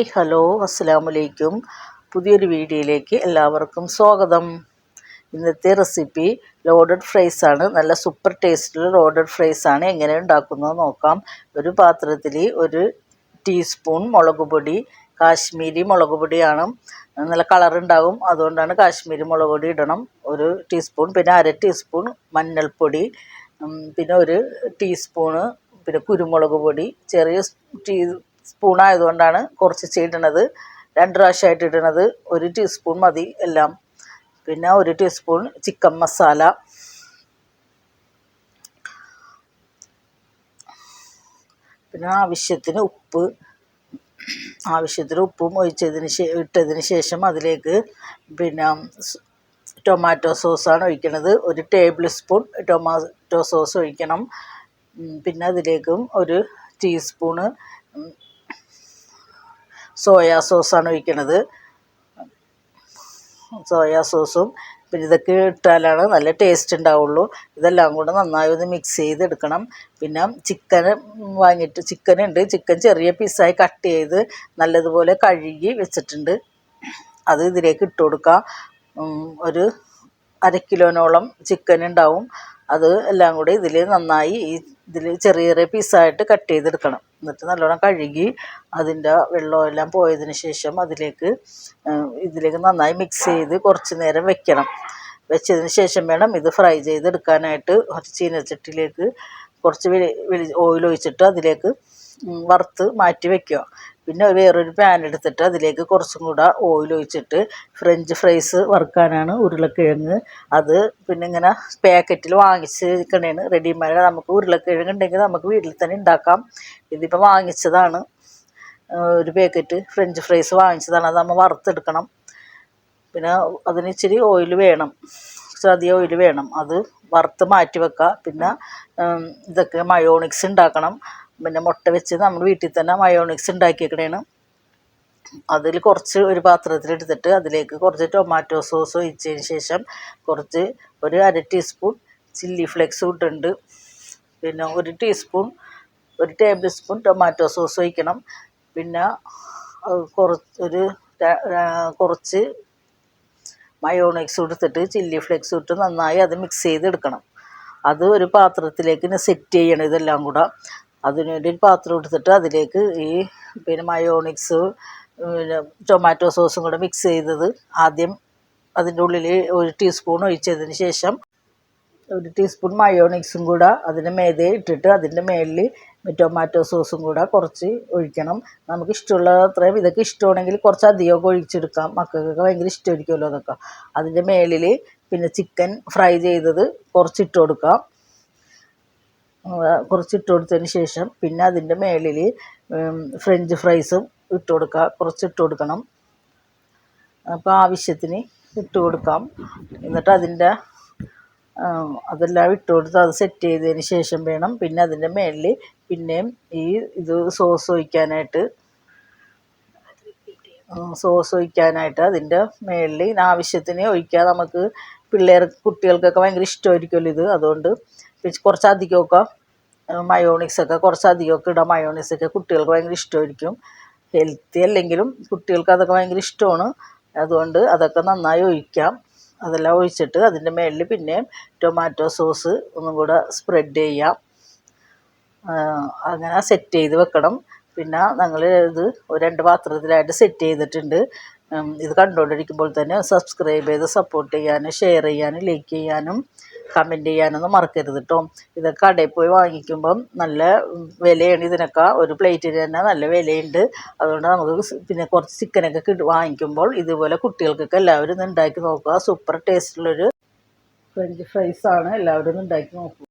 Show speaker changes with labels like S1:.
S1: Hi hello അസ്സാമലൈക്കും പുതിയൊരു വീഡിയോയിലേക്ക് എല്ലാവർക്കും സ്വാഗതം. ഇന്നത്തെ റെസിപ്പി ലോഡഡ് ഫ്രൈസ് ആണ്. നല്ല സൂപ്പർ ടേസ്റ്റുള്ള ലോഡഡ് ഫ്രൈസ് ആണ്. എങ്ങനെ ഉണ്ടാക്കുന്നത് നോക്കാം. ഒരു പാത്രത്തിൽ ഒരു ടീസ്പൂൺ മുളക് പൊടി കാശ്മീരി മുളക് പൊടിയാണ്. നല്ല കളർ ഉണ്ടാകും. അതുകൊണ്ടാണ് കാശ്മീരി മുളക് പൊടി ഇടണം. ഒരു ടീസ്പൂൺ പിന്നെ അര ടീസ്പൂൺ മഞ്ഞൾപ്പൊടി പിന്നെ ഒരു ടീസ്പൂണ് പിന്നെ കുരുമുളക് പൊടി ചെറിയ ടീ സ്പൂൺ ആയതുകൊണ്ടാണ് കുറച്ച് ചെയ്യണത് രണ്ട് പ്രാവശ്യമായിട്ട് ഇടണത്. ഒരു ടീസ്പൂൺ മതി എല്ലാം. പിന്നെ ഒരു ടീസ്പൂൺ ചിക്കൻ മസാല പിന്നെ ആവശ്യത്തിന് ഉപ്പ്. ആവശ്യത്തിന് ഉപ്പും ഒഴിച്ചതിന് ശേ ഇട്ടതിന് ശേഷം അതിലേക്ക് പിന്നെ ടൊമാറ്റോ സോസാണ് ഒഴിക്കുന്നത് ഒരു ടേബിൾ സ്പൂൺ ടൊമാറ്റോ സോസ് ഒഴിക്കണം. പിന്നെ അതിലേക്കും ഒരു ടീസ്പൂണ് സോയാ സോസാണ് ഒഴിക്കണത്. സോയാ സോസും പിന്നെ ഇതൊക്കെ ഇട്ടാലാണ് നല്ല ടേസ്റ്റ് ഉണ്ടാവുള്ളൂ. ഇതെല്ലാം കൂടെ നന്നായി ഒന്ന് മിക്സ് ചെയ്തെടുക്കണം. പിന്നെ ചിക്കൻ വാങ്ങിയിട്ട് ചിക്കൻ ഉണ്ട്. ചിക്കൻ ചെറിയ പീസായി കട്ട് ചെയ്ത് നല്ലതുപോലെ കഴുകി വെച്ചിട്ടുണ്ട്. അത് ഇതിലേക്ക് ഇട്ട് കൊടുക്കുക ഉം, ഒരു അര കിലോനോളം ചിക്കൻ ഉണ്ടാവും. അത് എല്ലാം കൂടി ഇതിൽ നന്നായി ഇതിൽ ചെറിയ ചെറിയ പീസായിട്ട് കട്ട് ചെയ്തെടുക്കണം. എന്നിട്ട് നല്ലോണം കഴുകി അതിന്റെ വെള്ളമെല്ലാം പോയതിന് ശേഷം അതിലേക്ക് ഇതിലേക്ക് നന്നായി മിക്സ് ചെയ്ത് കുറച്ച് നേരം വെക്കണം. വെച്ചതിന് ശേഷം വേണം ഇത് ഫ്രൈ ചെയ്തെടുക്കാനായിട്ട് ഒരു ചീനച്ചട്ടിയിലേക്ക് കുറച്ച് ഓയിൽ ഒഴിച്ചിട്ട് അതിലേക്ക് വറുത്ത് മാറ്റി വെക്കുക. പിന്നെ വേറൊരു പാൻ എടുത്തിട്ട് അതിലേക്ക് കുറച്ചും കൂടെ ഓയിൽ ഒഴിച്ചിട്ട് ഫ്രഞ്ച് ഫ്രൈസ് വറുക്കാനാണ് ഉരുളക്കിഴങ്ങ്. അത് പിന്നെ ഇങ്ങനെ പാക്കറ്റിൽ വാങ്ങിച്ചിരിക്കണേണ് റെഡിമെയ്ഡ് നമുക്ക് ഉരുളക്കിഴങ്ങ് ഉണ്ടെങ്കിൽ നമുക്ക് വീട്ടിൽ തന്നെ ഉണ്ടാക്കാം ഇതിപ്പോൾ വാങ്ങിച്ചതാണ്. ഒരു പാക്കറ്റ് ഫ്രഞ്ച് ഫ്രൈസ് വാങ്ങിച്ചതാണ്. അത് നമ്മൾ വറുത്തെടുക്കണം. പിന്നെ അതിന് ഇച്ചിരി ഓയിൽ വേണം. അധികം ഓയിൽ വേണം. അത് വറുത്ത് മാറ്റി വെക്കുക പിന്നെ ഇതൊക്കെ മയോണിക്സ് ഉണ്ടാക്കണം പിന്നെ മുട്ട വെച്ച് നമ്മൾ വീട്ടിൽ തന്നെ മയോണിക്സ് ഉണ്ടാക്കിയേക്കണേണ്. അതിൽ കുറച്ച് ഒരു പാത്രത്തിലെടുത്തിട്ട് അതിലേക്ക് കുറച്ച് ടൊമാറ്റോ സോസ് ഒഴിച്ചതിന് ശേഷം കുറച്ച് ഒരു അര ടീസ്പൂൺ ചില്ലി ഫ്ലെക്സ് ഇട്ടുണ്ട് പിന്നെ ഒരു ടീസ്പൂൺ ഒരു ടേബിൾ സ്പൂൺ ടൊമാറ്റോ സോസ് ഒഴിക്കണം. പിന്നെ കുറച്ച് ഒരു കുറച്ച് മയോണൈസ് എടുത്തിട്ട് ചില്ലി ഫ്ലേക്സ് ഇട്ട് നന്നായി അത് മിക്സ് ചെയ്തെടുക്കണം. അത് ഒരു പാത്രത്തിലേക്ക് സെറ്റ് ചെയ്യണം ഇതെല്ലാം കൂടെ. അതിനുവേണ്ടി ഒരു പാത്രം എടുത്തിട്ട് അതിലേക്ക് ഈ പിന്നെ മയോണിക്സ് പിന്നെ ടൊമാറ്റോ സോസും കൂടെ മിക്സ് ചെയ്തത്. ആദ്യം അതിന്റെ ഉള്ളിൽ ഒരു ടീസ്പൂൺ ഒഴിച്ചതിന് ശേഷം ഒരു ടീസ്പൂൺ മയോണിക്സും കൂടെ അതിന്റെ മേതെ ഇട്ടിട്ട് അതിന്റെ മേളിൽ ടൊമാറ്റോ സോസും കൂടെ കുറച്ച് ഒഴിക്കണം. നമുക്ക് ഇഷ്ടമുള്ള അത്രയും ഇതൊക്കെ ഇഷ്ടമാണെങ്കിൽ കുറച്ച് അധികമൊക്കെ ഒഴിച്ചെടുക്കാം. മക്കൾക്കൊക്കെ ഭയങ്കര ഇഷ്ടമായിരിക്കുമല്ലോ അതൊക്കെ. അതിന്റെ മേളിൽ പിന്നെ ചിക്കൻ ഫ്രൈ ചെയ്തത് കുറച്ച് ഇട്ട് കൊടുക്കാം. ആ, കുറച്ച് ഇട്ട് കൊടുത്തതിന് ശേഷം പിന്നെ അതിന്റെ മേളിൽ ഫ്രഞ്ച് ഫ്രൈസും ഇട്ട് കൊടുക്കുക. കുറച്ച് ഇട്ട് കൊടുക്കണം. അപ്പോൾ ആവശ്യത്തിന് ഇട്ട് കൊടുക്കാം. എന്നിട്ട് അതിന്റെ അതെല്ലാം ഇട്ട് കൊടുത്ത് അത് സെറ്റ് ചെയ്തതിന് ശേഷം വേണം. പിന്നെ അതിന്റെ മേളിൽ പിന്നെയും ഈ ഇത് സോസ് ഒഴിക്കാനായിട്ട് സോസ് ഒഴിക്കാനായിട്ട് അതിന്റെ മേളിൽ ആവശ്യത്തിന് ഒഴിക്കുക നമുക്ക് പിള്ളേർ കുട്ടികൾക്കൊക്കെ ഭയങ്കര ഇഷ്ടമായിരിക്കുമല്ലോ ഇത്. അതുകൊണ്ട് പിന്നെ കുറച്ച് അധികമൊക്കെ മയോണിക്സൊക്കെ കുറച്ച് അധികമൊക്കെ ഇടാം. മയോണിക്സൊക്കെ കുട്ടികൾക്ക് ഭയങ്കര ഇഷ്ടമായിരിക്കും. ഹെൽത്തി അല്ലെങ്കിലും കുട്ടികൾക്ക് അതൊക്കെ ഭയങ്കര ഇഷ്ടമാണ്. അതുകൊണ്ട് അതൊക്കെ നന്നായി ഒഴിക്കാം. അതെല്ലാം ഒഴിച്ചിട്ട് അതിന്റെ മേളിൽ പിന്നെയും ടൊമാറ്റോ സോസ് ഒന്നും കൂടെ സ്പ്രെഡ് ചെയ്യാം. അങ്ങനെ സെറ്റ് ചെയ്ത് വെക്കണം. പിന്നെ ഞങ്ങൾ ഇത് രണ്ട് പാത്രത്തിലായിട്ട് സെറ്റ് ചെയ്തിട്ടുണ്ട്. ഇത് കണ്ടുകൊണ്ടിരിക്കുമ്പോൾ തന്നെ സബ്സ്ക്രൈബ് ചെയ്ത് സപ്പോർട്ട് ചെയ്യാനും ഷെയർ ചെയ്യാനും ലൈക്ക് ചെയ്യാനും കമന്റ് ചെയ്യാനൊന്നും മറക്കരുത് കേട്ടോ ഇതൊക്കെ കടയിൽ പോയി വാങ്ങിക്കുമ്പം നല്ല വിലയാണ് ഇതിനൊക്കെ. ഒരു പ്ലേറ്റിന് തന്നെ നല്ല വിലയുണ്ട്. അതുകൊണ്ട് നമുക്ക് പിന്നെ കുറച്ച് ചിക്കനൊക്കെ കിട്ടി വാങ്ങിക്കുമ്പോൾ ഇതുപോലെ കുട്ടികൾക്കൊക്കെ എല്ലാവരും ഉണ്ടാക്കി നോക്കുക. സൂപ്പർ ടേസ്റ്റുള്ളൊരു ഫ്രഞ്ച് ഫ്രൈസാണ് എല്ലാവരും ഉണ്ടാക്കി നോക്കുക